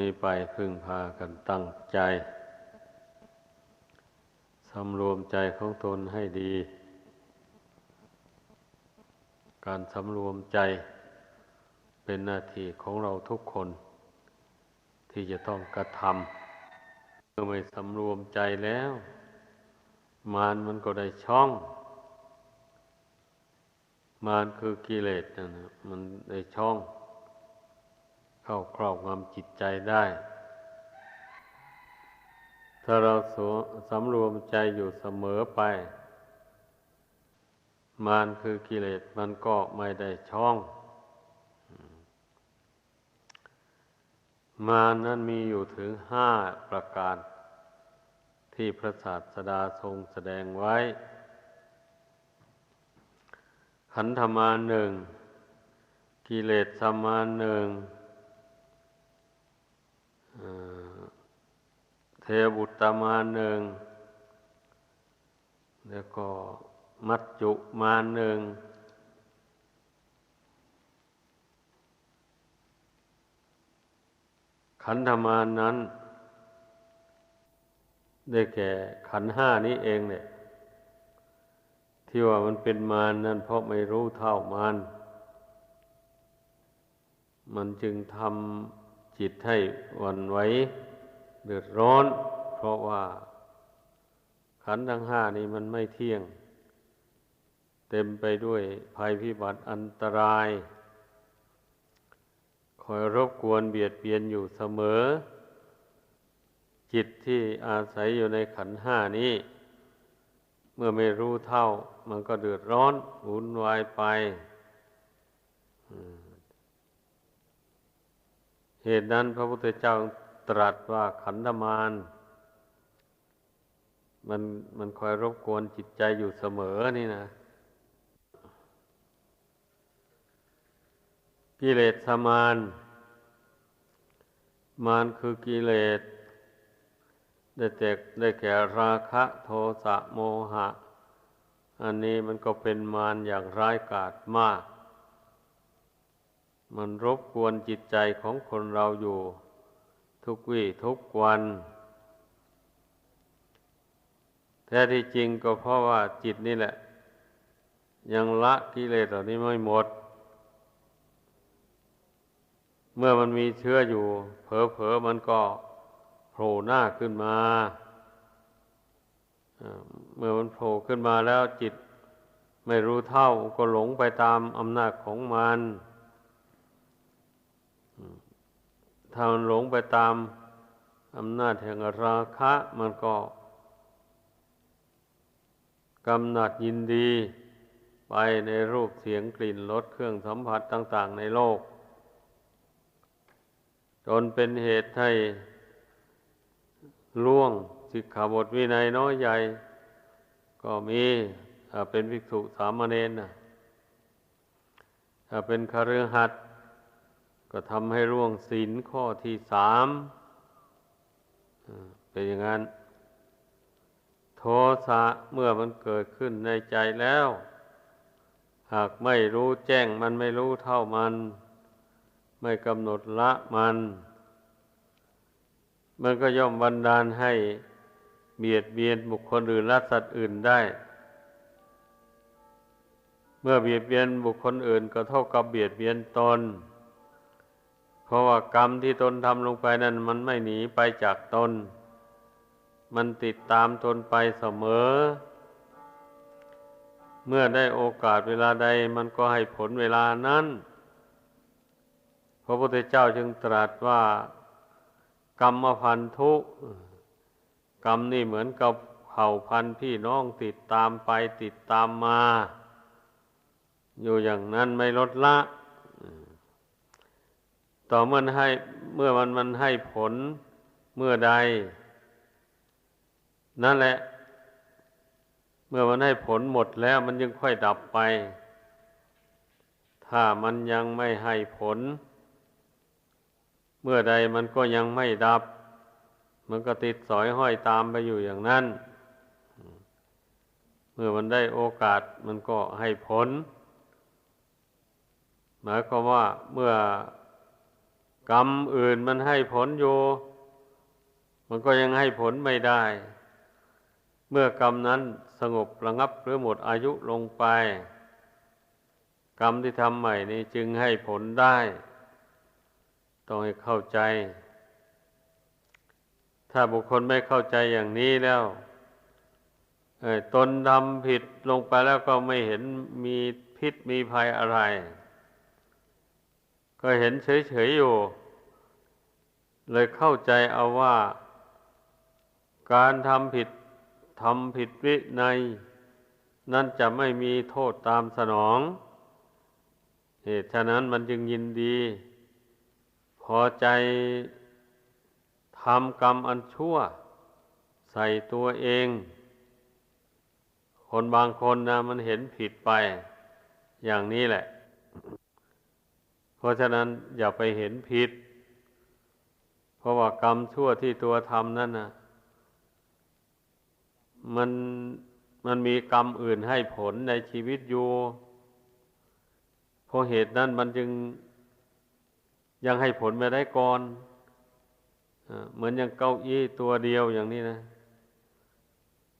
นี้ไปพึ่งพากันตั้งใจสำรวมใจของตนให้ดี การสำรวมใจเป็นหน้าที่ของเราทุกคน ที่จะต้องกระทำเมื่อไม่สำรวมใจแล้ว มารมันก็ได้ช่อง มารคือกิเลสนะมันได้ช่อง เข้าครอบงำจิตใจได้ ถ้าเราสำรวมใจอยู่เสมอไป มารคือกิเลสมันก็ไม่ได้ช่อง มารนั้นมีอยู่ถึงห้าประการ ที่พระศาสดาทรงแสดงไว้ ขันธมาหนึ่งกิเลสสมาหนึ่ง เทบุตมาหนึ่ง แล้วก็มัจจุมาหนึ่ง ขันธมานั้น ได้แก่ขันห้านี้เองเนี่ย ที่ว่ามันเป็นมารนั่นเพราะไม่รู้เท่ามารมันจึงทำ จิตให้วันไหวเดือดร้อน เพราะว่า ขันธ์ทั้งห้านี้มันไม่เที่ยง เต็มไปด้วยภัยพิบัติอันตราย คอยรบกวนเบียดเบียนอยู่เสมอ จิตที่อาศัยอยู่ในขันธ์ห้านี้ เมื่อไม่รู้เท่า มันก็เดือดร้อนวุ่นวายไป เหตุนั้นพระพุทธเจ้าตรัสว่าขันธมารมันมันคอยรบกวนจิตใจอยู่เสมอนี่นะกิเลสสมาน มารคือกิเลส ได้แตกได้แก่ราคะโทสะโมหะ อันนี้มันก็เป็นมารอย่างร้ายกาจมาก มันรบกวนจิตใจของคนเราอยู่ ทุกวี่ทุกวัน แท้ที่จริงก็เพราะว่าจิตนี่แหละ ยังละกิเลสเหล่านี้ไม่หมด เมื่อมันมีเชื้ออยู่ เผลอๆมันก็โผล่หน้าขึ้นมาเมื่อมันโผล่ขึ้นมาแล้วจิตไม่รู้เท่าก็หลงไปตามอำนาจของมัน ถ้ามันหลงไปตามอำนาจแห่งราคะมันก็กำหนัดยินดีไปในรูปเสียงกลิ่นรสเครื่องสัมผัสต่าง ๆ ในโลก จนเป็นเหตุให้ล่วงสิกขาบทวินัยน้อยใหญ่ ก็มีถ้าเป็นภิกษุสามเณรนะถ้าเป็นคฤหัสถ์ ก็ทำให้ร่วงศีลข้อที่สามเป็นอย่างนั้น โทสะเมื่อมันเกิดขึ้นในใจแล้ว หากไม่รู้แจ้งมันไม่รู้เท่ามัน ไม่กำหนดละมัน มันก็ย่อมบันดาลให้เบียดเบียนบุคคลอื่นและสัตว์อื่นได้ เมื่อเบียดเบียนบุคคลอื่นก็เท่ากับเบียดเบียนตน เพราะว่ากรรมที่ตนทำลงไปนั้นมันไม่หนีไปจากตน มันติดตามตนไปเสมอ เมื่อได้โอกาสเวลาใดมันก็ให้ผลเวลานั้น พระพุทธเจ้าจึงตรัสว่า กรรมพันธุ กรรมนี่เหมือนกับเผ่าพันธุ์พี่น้องติดตามไปติดตามมา อยู่อย่างนั้นไม่ลดละ ต่อเมื่อให้เมื่อมันมันให้ผลเมื่อใด นั่นแหละ เมื่อมันให้ผลหมดแล้วมันยังค่อยดับไป ถ้ามันยังไม่ให้ผล เมื่อใดมันก็ยังไม่ดับ มันก็ติดสอยห้อยตามไปอยู่อย่างนั้น เมื่อมันได้โอกาสมันก็ให้ผล หมายความว่าเมื่อ กรรมอื่นมันให้ผลอยู่ มันก็ยังให้ผลไม่ได้ เมื่อกรรมนั้นสงบระงับหรือหมดอายุลงไป กรรมที่ทำใหม่นี้จึงให้ผลได้ ต้องให้เข้าใจ ถ้าบุคคลไม่เข้าใจอย่างนี้แล้วตนทำผิดลงไปแล้วก็ไม่เห็นมีพิษมีภัยอะไร ก็เห็นเฉยๆอยู่ เลยเข้าใจเอาว่า การทำผิดทำผิดวิในนั่นจะไม่มีโทษตามสนอง เหตุฉะนั้นมันจึงยินดี พอใจทำกรรมอันชั่ว ใส่ตัวเอง คนบางคนนะมันเห็นผิดไป อย่างนี้แหละ เพราะฉะนั้นอย่าไปเห็นผิด เพราะว่ากรรมชั่วที่ตัวทำนั่นนะมันมันมีกรรมอื่นให้ผลในชีวิตอยู่เพราะเหตุนั้นมันจึงยังให้ผลไม่ได้ก่อนเหมือนอย่างเก้าอี้ตัวเดียวอย่างนี้นะ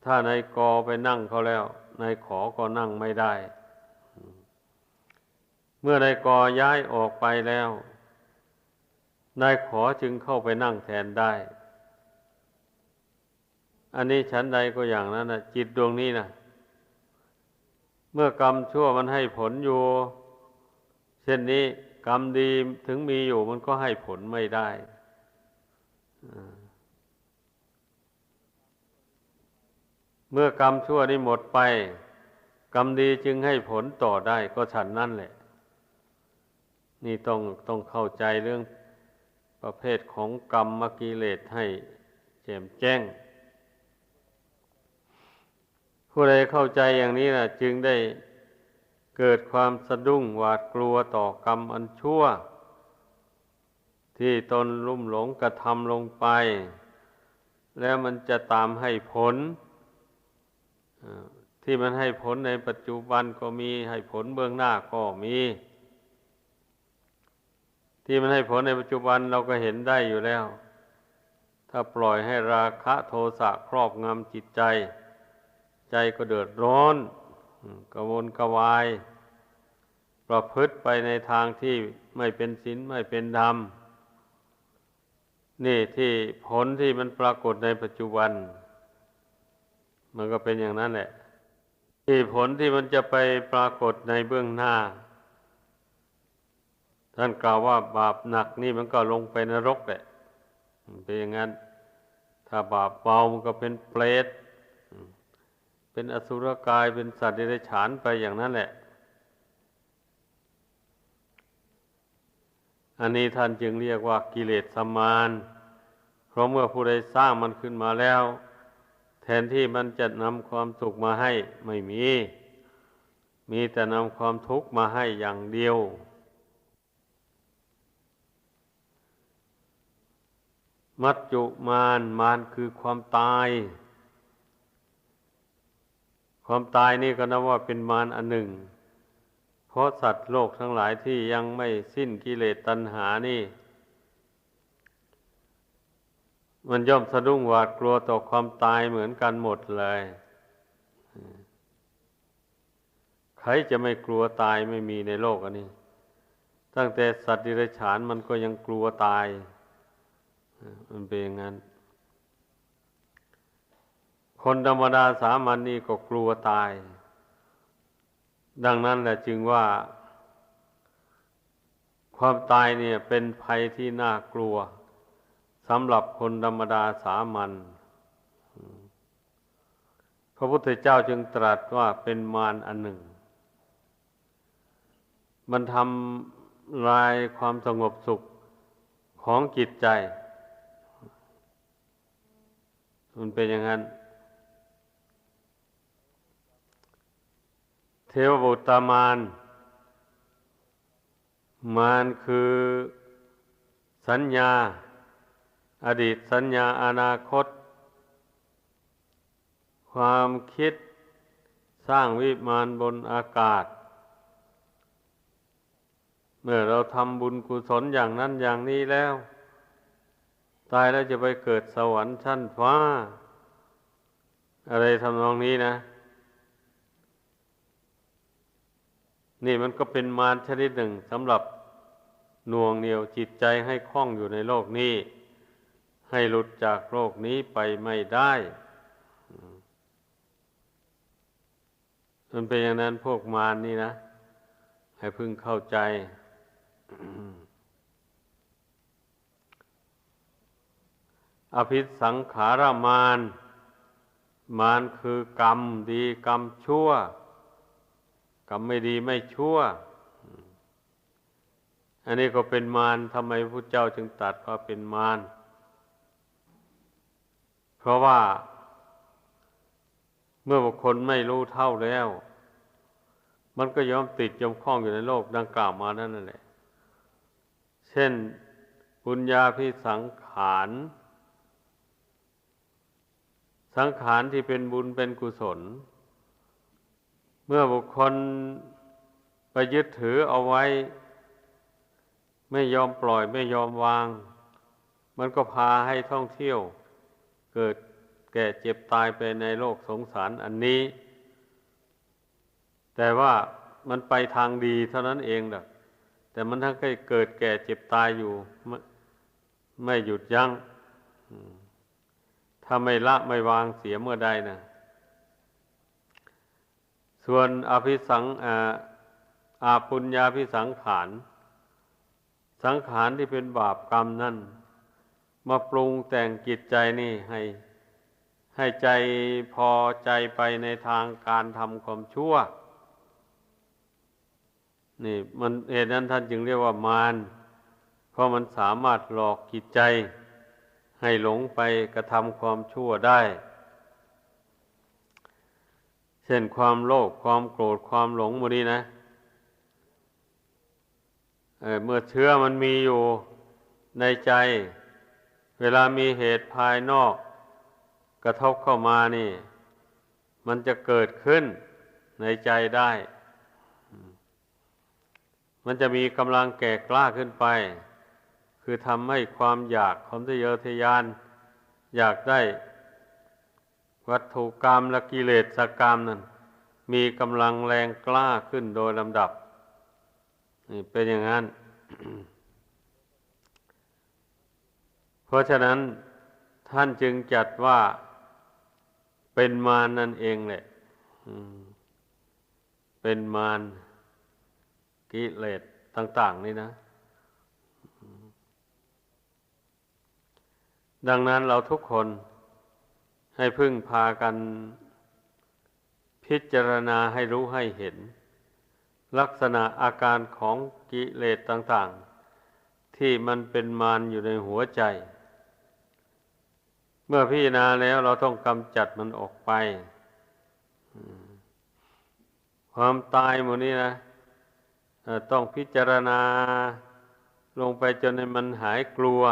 ถ้านายกอไปนั่งเขาแล้วนายขอก็นั่งไม่ได้ เมื่อนายกอย้ายออกไปแล้ว นายขอจึงเข้าไปนั่งแทนได้ อันนี้ฉันใดก็อย่างนั้นนะจิตดวงนี้นะเมื่อกรรมชั่วมันให้ผลอยู่ เช่นนี้กรรมดีถึงมีอยู่มันก็ให้ผลไม่ได้เมื่อกรรมชั่วนี้หมดไป กรรมดีจึงให้ผลต่อได้ก็ฉันนั่นแหละ นี่ต้องต้องเข้าใจเรื่อง ประเภทของกรรมมกิเลสให้แจ่มแจ้ง ผู้ใดเข้าใจอย่างนี้นะจึงได้เกิดความสะดุ้งหวาดกลัวต่อกรรมอันชั่ว ที่ตนลุ่มหลงกระทำลงไป แล้วมันจะตามให้ผลที่มันให้ผลในปัจจุบันก็มีให้ผลเบื้องหน้าก็มี ที่มันให้ผลในปัจจุบันเราก็เห็นได้อยู่แล้ว ถ้าปล่อยให้ราคะโทสะครอบงำจิตใจ ใจก็เดือดร้อนกระวนกระวาย ประพฤติไปในทางที่ไม่เป็นศีลไม่เป็นธรรม นี่ที่ผลที่มันปรากฏในปัจจุบัน มันก็เป็นอย่างนั้นแหละที่ผลที่มันจะไปปรากฏในเบื้องหน้า ท่านกล่าวว่าบาปหนักนี่มันก็ลงไปนรกแหละเป็นอย่างนั้น ถ้าบาปเบามันก็เป็นเปรตเป็นอสุรกายเป็นสัตว์เดรัจฉานไปอย่างนั้นแหละ อันนี้ท่านจึงเรียกว่ากิเลสสมานเพราะเมื่อผู้ใดสร้างมันขึ้นมาแล้ว แทนที่มันจะนำความสุขมาให้ไม่มี มีแต่นำความทุกข์มาให้อย่างเดียว มัจจุมานมานคือความตาย ความตายนี่ก็นับว่าเป็นมารอันหนึ่ง เพราะสัตว์โลกทั้งหลายที่ยังไม่สิ้นกิเลสตัณหานี่ มันย่อมสะดุ้งหวาดกลัวต่อความตายเหมือนกันหมดเลย ใครจะไม่กลัวตายไม่มีในโลกอันนี้ ตั้งแต่สัตว์ดิเรกชันมันก็ยังกลัวตาย มันเป็นอย่างนั้น คนธรรมดาสามัญนนี่ก็กลัวตาย ดังนั้นแหละจึงว่า ความตายเนี่ยเป็นภัยที่น่ากลัวสำหรับคนธรรมดาสามัญพระพุทธเจ้าจึงตรัสว่าเป็นมารอันหนึ่ง มันทำลายความสงบสุขของจิตใจ มันเป็นอย่างนั้น เทวบุตรมารมารคือสัญญา อดีตสัญญาอนาคต ความคิดสร้างวิมานบนอากาศ เมื่อเราทำบุญกุศลอย่างนั้นอย่างนี้แล้ว ตายแล้วจะไปเกิดสวรรค์ชั้นฟ้า อะไรทำนองนี้นะ นี่มันก็เป็นมารชนิดหนึ่งสำหรับหน่วงเหนียวจิตใจให้คล้องอยู่ในโลกนี้ ให้หลุดจากโลกนี้ไปไม่ได้มันเป็นอย่างนั้นพวกมารนี่นะ ให้พึงเข้าใจ อภิสังขารมานมานคือกรรมดีกรรมชั่ว กรรมไม่ดีไม่ชั่ว อันนี้ก็เป็นมารทำไมพระเจ้าจึงตัดว่าเป็นมารเพราะว่า เมื่อบุคคลไม่รู้เท่าแล้ว มันก็ยอมติดยอมคล้องอยู่ในโลกดังกล่าวมานั่นแหละ เช่น ปุญญาพิสังขาร สังขารที่เป็นบุญเป็นกุศล เมื่อบุคคลไปยึดถือเอาไว้ ไม่ยอมปล่อยไม่ยอมวาง มันก็พาให้ท่องเที่ยว เกิดแก่เจ็บตายไปในโลกสงสารอันนี้ แต่ว่ามันไปทางดีเท่านั้นเองแหละแต่มันทั้งเกิดแก่เจ็บตายอยู่ ไม่ไม่หยุดยัง้ง ถ้าไม่ละไม่วางเสียเมื่อใดนะส่วนอภิสังอาปุญญาพิสังขาร สังขารที่เป็นบาปกรรมนั่น มาปรุงแต่งจิตใจนี่ให้ให้ใจพอใจไปในทางการทำความชั่ว นี่มันเหตุนั้นท่านจึงเรียกว่ามารเพราะมันสามารถหลอกจิตใจ ให้หลงไปกระทำความชั่วได้ เช่นความโลภความโกรธความหลงโมนี้นะเเมื่อเชื้อมันมีอยู่ในใจ เวลามีเหตุภายนอก กระทบเข้ามานี่ มันจะเกิดขึ้นในใจได้ มันจะมีกำลังแก่กล้าขึ้นไป คือทำให้ความอยากความทะเยอทะยาน อยากได้วัตถุกรรมและกิเลสกรรมนั้นมีกำลังแรงกล้าขึ้นโดยลำดับนี่เป็นอย่างนั้น เพราะฉะนั้นท่านจึงจัดว่าเป็นมารนั่นเองแหละเป็นมารกิเลสต่าง ๆ นี่นะ ดังนั้นเราทุกคนให้พึ่งพากันพิจารณาให้รู้ให้เห็น ลักษณะอาการของกิเลสต่าง ๆ ที่มันเป็นมารอยู่ในหัวใจ เมื่อพิจารณาแล้วเราต้องกำจัดมันออกไป ความตายหมดนี้นะต้องพิจารณาลงไปจนให้มันหายกลัว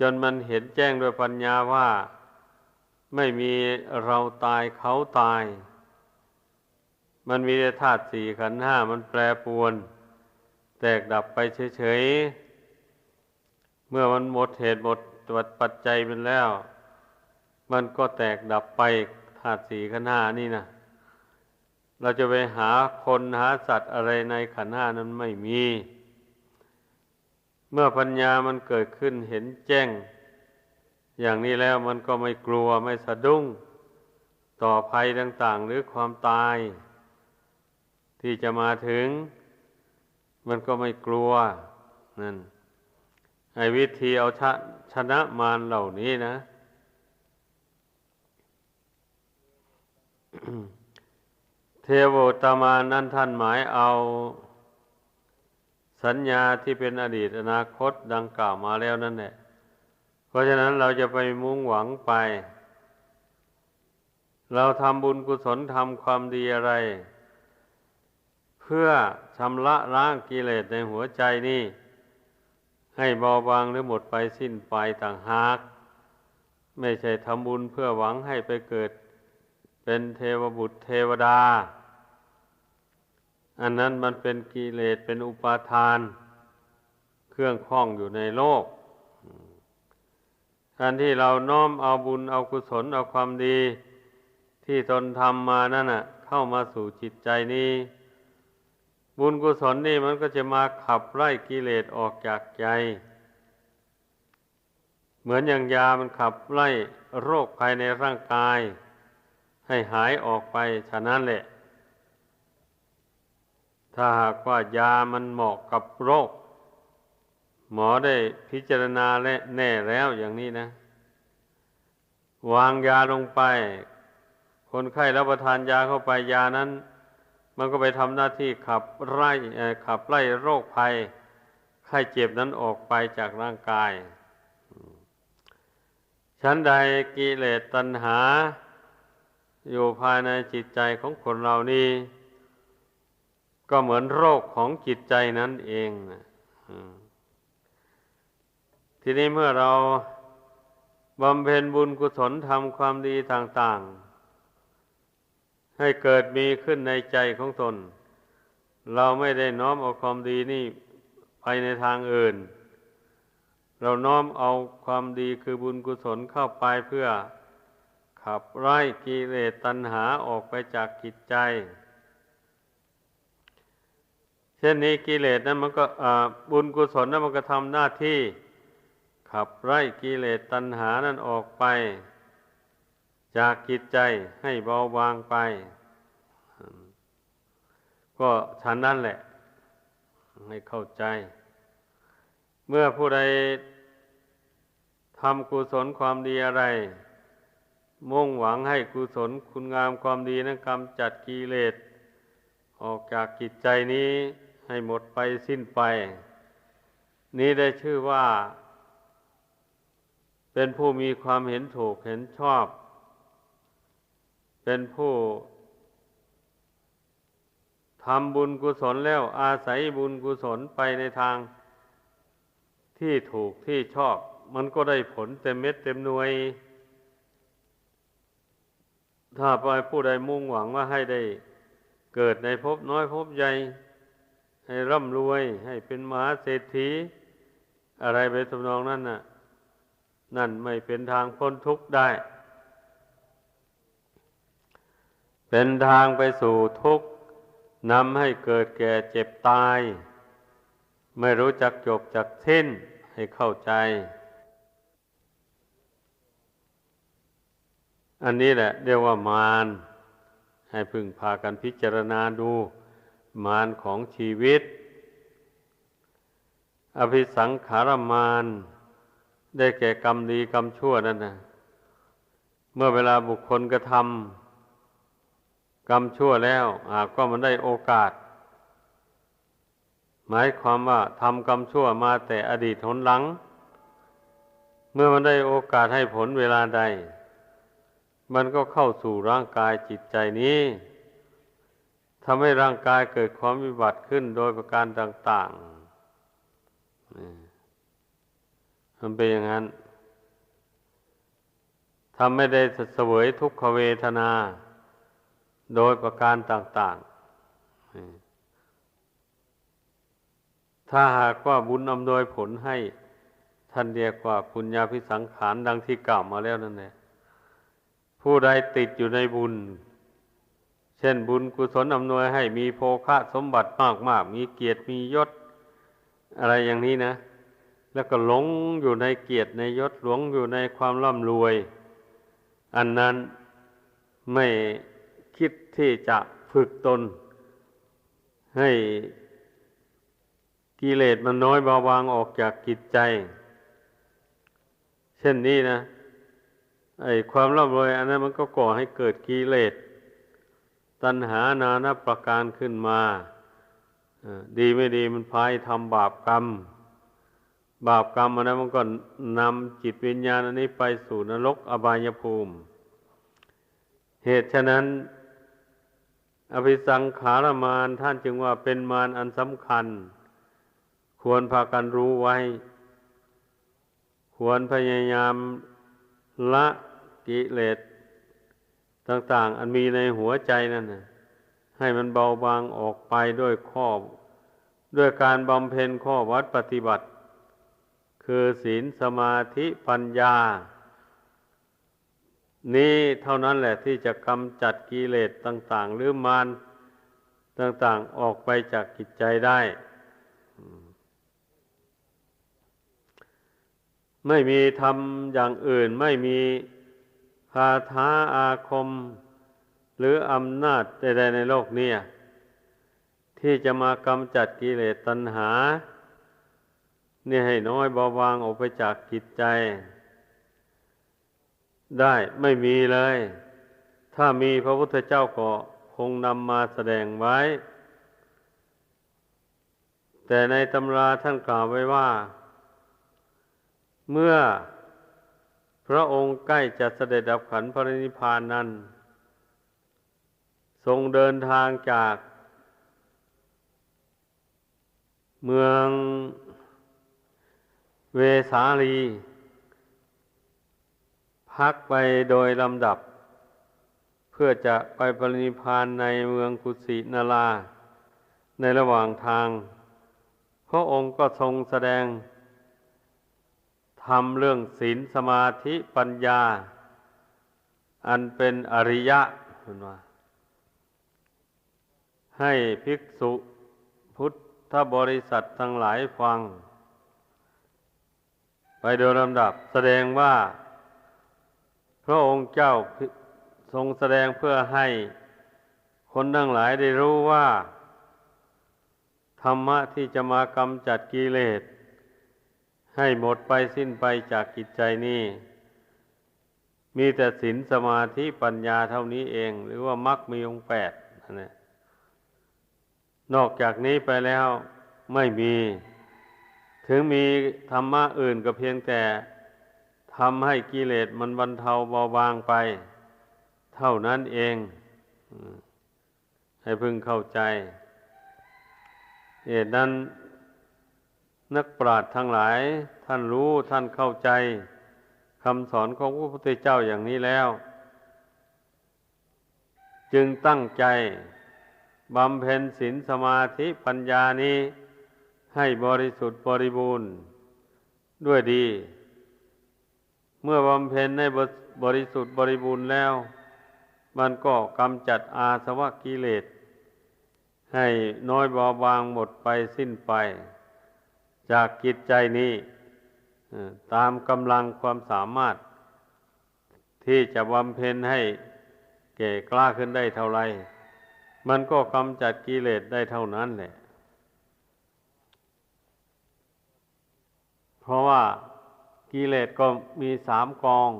จนมันเห็นแจ้งด้วยปัญญาว่า ไม่มีเราตายเขาตาย มันมีธาตุสี่ขันห้ามันแปรปวน แตกดับไปเฉยๆ เมื่อมันหมดเหตุหมดตัวปัจจัยเป็นแล้ว มันก็แตกดับไปธาตุสี่ขันห้านี่นะเราจะไปหาคนหาสัตว์อะไรในขันห้านั้นไม่มี เมื่อปัญญามันเกิดขึ้นเห็นแจ้ง อย่างนี้แล้วมันก็ไม่กลัวไม่สะดุ้ง ต่อภัยต่างๆ หรือความตาย ที่จะมาถึง มันก็ไม่กลัวนั่นไอ้วิธีเอาชชนะมารเหล่านี้นะ เทวตามานั่นท่านหมายเอา สัญญาที่เป็นอดีตอนาคตดังกล่าวมาแล้วนั่นแหละ เพราะฉะนั้นเราจะไปมุ่งหวังไป เราทำบุญกุศลทำความดีอะไร เพื่อชำระล้างกิเลสในหัวใจนี่ ให้เบาบางหรือหมดไปสิ้นไปต่างหาก ไม่ใช่ทำบุญเพื่อหวังให้ไปเกิด เป็นเทวบุตรเทวดา อันนั้นมันเป็นกิเลสเป็นอุปาทาน เครื่องคล้องอยู่ในโลกการที่เราน้อมเอาบุญเอากุศลเอาความดี ที่ตนทำมานั่นน่ะ เข้ามาสู่จิตใจนี้ บุญกุศลนี่มันก็จะมาขับไล่กิเลสออกจากใจ เหมือนอย่างยามันขับไล่โรคภายในร่างกาย ให้หายออกไปฉะนั้นแหละ ถ้าหากว่ายามันเหมาะกับโรค หมอได้พิจารณาและแน่แล้วอย่างนี้นะ วางยาลงไป คนไข้รับประทานยาเข้าไปยานั้น มันก็ไปทำหน้าที่ขับไล่ขับไล่โรคภัย ไข้เจ็บนั้นออกไปจากร่างกายชั้นใดกิเลสตัณหา อยู่ภายในจิตใจของคนเรานี่ ก็เหมือนโรคของจิตใจนั่นเองทีนี้เมื่อเราบำเพ็ญบุญกุศลทำความดีต่างๆ ให้เกิดมีขึ้นในใจของตน เราไม่ได้น้อมเอาความดีนี่ไปในทางอื่น เราน้อมเอาความดีคือบุญกุศลเข้าไปเพื่อขับไล่กิเลสตัณหาออกไปจากจิตใจ ช่นนี้กิเลสนั้นมันก็บุญกุศลนั้นมันก็ทำหน้าที่ ขับไล่กิเลสตัณหานั้นออกไป จากจิตใจให้เบาบางไป ก็ฉันนั่นแหละ ให้เข้าใจ เมื่อผู้ใดทำกุศลความดีอะไร มุ่งหวังให้กุศลคุณงามความดีนั้นกำจัดกิเลส ออกจากจิตใจนี้ ให้หมดไปสิ้นไป นี้ได้ชื่อว่า เป็นผู้มีความเห็นถูกเห็นชอบ เป็นผู้ทำบุญกุศลแล้วอาศัยบุญกุศลไปในทางที่ถูกที่ชอบ มันก็ได้ผลเต็มเม็ดเต็มหน่วย ถ้าไปผู้ใดมุ่งหวังว่าให้ได้เกิดในภพน้อยภพใหญ่ ให้ร่ำรวย ให้เป็นมหาเศรษฐี อะไรไปทำนองนั้นน่ะ นั่นไม่เป็นทางพ้นทุกข์ได้ เป็นทางไปสู่ทุกข์นำให้เกิดแก่เจ็บตาย ไม่รู้จักจบจักสิ้นให้เข้าใจ อันนี้แหละเรียกว่ามารให้พึงพากันพิจารณาดู มารของชีวิต อภิสังขารมารได้แก่กรรมดีกรรมชั่วนั่นนะเมื่อเวลาบุคคลกระทำกรรมชั่วแล้วหากว่ามันได้โอกาส หมายความว่าทำกรรมชั่วมาแต่อดีตหนหลัง เมื่อมันได้โอกาสให้ผลเวลาใด มันก็เข้าสู่ร่างกายจิตใจนี้ ทำให้ร่างกายเกิดความวิบัติขึ้นโดยประการต่างๆมันเป็นอย่างนั้นทำไม่ได้เสวยทุกขเวทนา โดยประการต่างๆ ถ้าหากว่าบุญอำนวยผลให้ท่านเรียกว่าปุญญาพิสังขารดังที่กล่าวมาแล้วนั่นแหละผู้ใดติดอยู่ในบุญ ช่นบุญกุศลอำนวยให้มีโภคะสมบัติมากมากมีเกียรติมียศ อะไรอย่างนี้นะ แล้วก็หลงอยู่ในเกียรติในยศหลงอยู่ในความร่ำรวย อันนั้นไม่คิดที่จะฝึกตน ให้กิเลสมันน้อยเบาบางออกจากกิจใจ เช่นนี้นะไอ้ความร่ำรวย อันนั้นมันก็ก่อให้เกิดกิเลส ตัณหานานาประการขึ้นมาดีไม่ดีมันพายทำบาปกรรม บาปกรรมอันนั้นมันก็นำจิตวิญญาณอันนี้ไปสู่นรกอบายภูมิ เหตุฉะนั้น อภิสังขารมานท่านจึงว่าเป็นมารอันสำคัญ ควรพากันรู้ไว้ ควรพยายามละกิเลส ต่าง ๆ อันมีในหัวใจนั่นให้มันเบาบางออกไปด้วยข้อ ด้วยการบำเพ็ญข้อวัดปฏิบัติ คือศีลสมาธิปัญญา นี้เท่านั้นแหละที่จะกำจัดกิเลสต่าง ๆ หรือมารต่าง ๆ ออกไปจากกิจใจได้ไม่มีทำอย่างอื่นไม่มี คาถาอาคม หรืออำนาจใดๆในโลกนี้ที่จะมากำจัดกิเลสตัณหา เนี่ยให้น้อยเบาบางออกไปจากจิตใจ ได้ไม่มีเลย ถ้ามีพระพุทธเจ้าก็คงนำมาแสดงไว้ แต่ในตำราท่านกล่าวไว้ว่า เมื่อ พระองค์ใกล้จะเสด็จดับขันพระนิพพานนั้น ทรงเดินทางจาก เมืองเวสาลี พักไปโดยลำดับ เพื่อจะไปปรินิพพานในเมืองกุสินารา ในระหว่างทาง พระองค์ก็ทรงแสดง ทำเรื่องศีลสมาธิปัญญา อันเป็นอริยะคุณว่า ให้ภิกษุพุทธบริษัททั้งหลายฟัง ไปโดยลำดับแสดงว่า พระองค์เจ้าทรงแสดงเพื่อให้คนทั้งหลายได้รู้ว่า ธรรมะที่จะมากำจัดกิเลส ให้หมดไปสิ้นไปจากกิจใจนี้ มีแต่ศีลสมาธิปัญญาเท่านี้เอง หรือว่ามรรคมีองค์แปดนะนอกจากนี้ไปแล้วไม่มี ถึงมีธรรมะอื่นก็เพียงแต่ทำให้กิเลสมันบรรเทาเบาบางไป เท่านั้นเอง ให้พึงเข้าใจเหตุนั้น นักปราชญ์ทั้งหลาย ท่านรู้ท่านเข้าใจคำสอนของพระพุทธเจ้าอย่างนี้แล้ว จึงตั้งใจบำเพ็ญศีลสมาธิปัญญานี้ ให้บริสุทธิ์บริบูรณ์ ด้วยดี เมื่อบำเพ็ญในบริสุทธิ์บริบูรณ์แล้ว มันก็กำจัดอาสวะกิเลส ให้น้อยเบาบางหมดไปสิ้นไป จากกิจใจนี้ตามกำลังความสามารถ ที่จะบำเพ็ญให้เก่กล้าขึ้นได้เท่าไร มันก็กำจัดกิเลสได้เท่านั้นแหละ เพราะว่ากิเลสก็มีสามกอง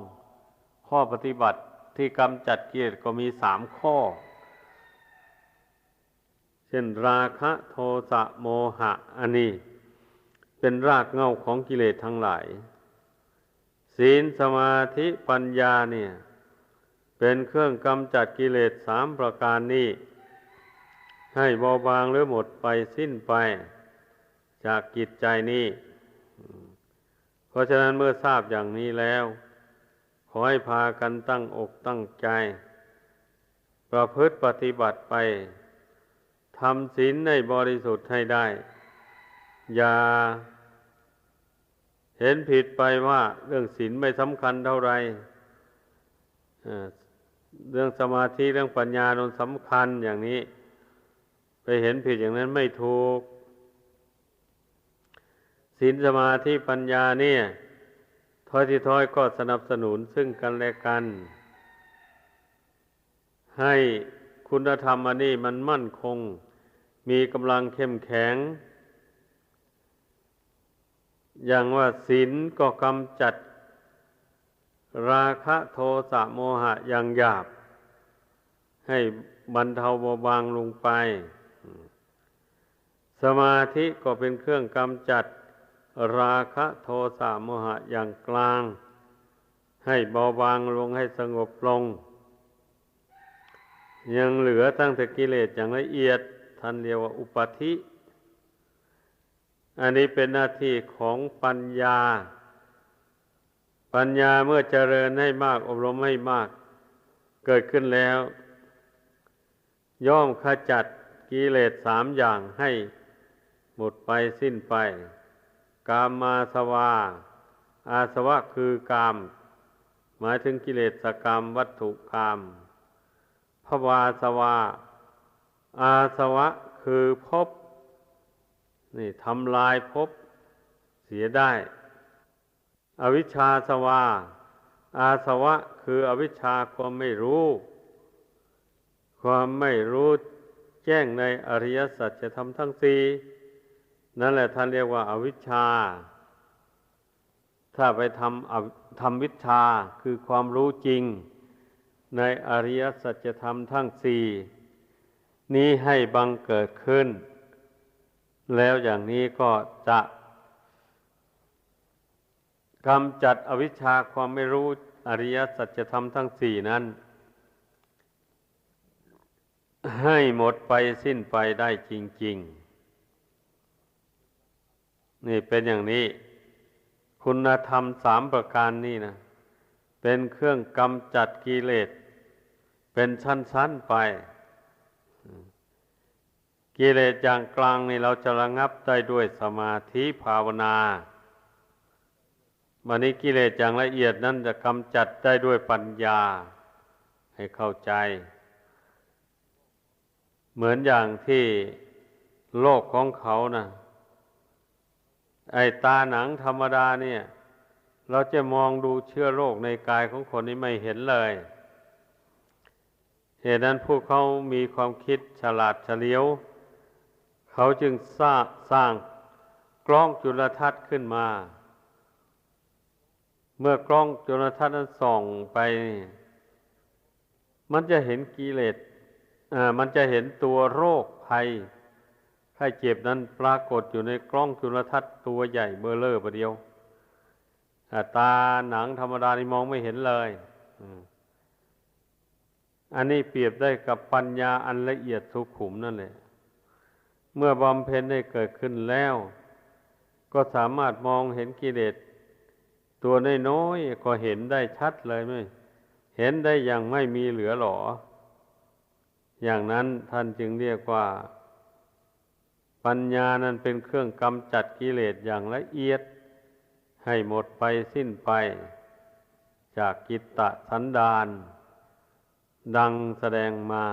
ข้อปฏิบัติที่กำจัดกิเลสก็มีสามข้อ เช่นราคะโทสะโมหะอันนี้ เป็นรากเหง้าของกิเลสทั้งหลาย ศีลสมาธิปัญญาเนี่ย เป็นเครื่องกำจัดกิเลสสามประการนี้ ให้เบาบางหรือหมดไปสิ้นไป จากกิจใจนี้เพราะฉะนั้นเมื่อทราบอย่างนี้แล้ว ขอให้พากันตั้งอกตั้งใจ ประพฤติปฏิบัติไปทำศีลในบริสุทธิ์ให้ได้ อย่า เห็นผิดไปว่าเรื่องศีลไม่สำคัญเท่าไรเรื่องสมาธิเรื่องปัญญานนสำคัญอย่างนี้ ไปเห็นผิดอย่างนั้นไม่ถูกศีลสมาธิปัญญาเนี่ยทอยที่ทอยก็สนับสนุนซึ่งกันและกัน ให้คุณธรรมอันนี้มันมั่นคง มีกำลังเข้มแข็ง อย่างว่าศีลก็กำจัด ราคะโทสะโมหะอย่างหยาบ ให้บรรเทาเบาบางลงไป สมาธิก็เป็นเครื่องกำจัด ราคะโทสะโมหะอย่างกลาง ให้เบาบางลงให้สงบลง ยังเหลือตั้งแต่กิเลสอย่างละเอียด ท่านเรียกว่าอุปธิ อันนี้เป็นหน้าที่ของปัญญา ปัญญาเมื่อเจริญให้มาก อบรมให้มาก เกิดขึ้นแล้ว ย่อมขจัดกิเลสสามอย่างให้หมดไปสิ้นไป กามมาสวา อาสวะคือกาม หมายถึงกิเลสกรรมวัตถุกรรมภวาสวา อาสวะคือภพ นี่ทำลายภพเสียได้ อวิชชาสวา อาสวะคืออวิชชาความไม่รู้ ความไม่รู้แจ้งในอริยสัจธรรมทั้งสี่นั่นแหละท่านเรียกว่าอาวิชชา ถ้าไปทำทำวิชาคือความรู้จริง ในอริยสัจธรรมทั้งสี่นี้ให้บังเกิดขึ้น แล้วอย่างนี้ก็จะกำจัดอวิชชาความไม่รู้อริยสัจธรรมทั้งสี่นั้น ให้หมดไปสิ้นไปได้จริง ๆ นี่เป็นอย่างนี้ คุณธรรมสามประการนี่นะ เป็นเครื่องกำจัดกิเลส เป็นชั้น ๆ ไป กิเลสอย่างกลางนี่เราจะระงับได้ด้วยสมาธิภาวนาวันนี้กิเลสอย่างละเอียดนั้นจะกำจัดได้ด้วยปัญญา ให้เข้าใจ เหมือนอย่างที่โลกของเขานะ่ะ ไอ้ตาหนังธรรมดาเนี่ย เราจะมองดูเชื้อโรคในกายของคนนี้ไม่เห็นเลยเหตุนั้นผู้เขามีความคิดฉลาดเฉลียว เขาจึงสร้างสร้างกล้องจุลทรรศน์ขึ้นมา เมื่อกล้องจุลทรรศน์นั้นส่องไป มันจะเห็นกิเลสอ่ามันจะเห็นตัวโรคภัยไข้เจ็บนั้นปรากฏอยู่ในกล้องจุลทรรศน์ตัวใหญ่เบอร์เลอร์ประเดียวตาหนังธรรมดานี่มองไม่เห็นเลยอันนี้เปรียบได้กับปัญญาอันละเอียดสุขุมนั่นแหละ เมื่อบำเพ็ญได้เกิดขึ้นแล้ว ก็สามารถมองเห็นกิเลสตัวน้อยๆก็เห็นได้ชัดเลยไหมเห็นได้อย่างไม่มีเหลือหรอ อย่างนั้นท่านจึงเรียกว่า ปัญญานั้นเป็นเครื่องกำจัดกิเลสอย่างละเอียด ให้หมดไปสิ้นไป จากกิตตสันดาน ดังแสดงมา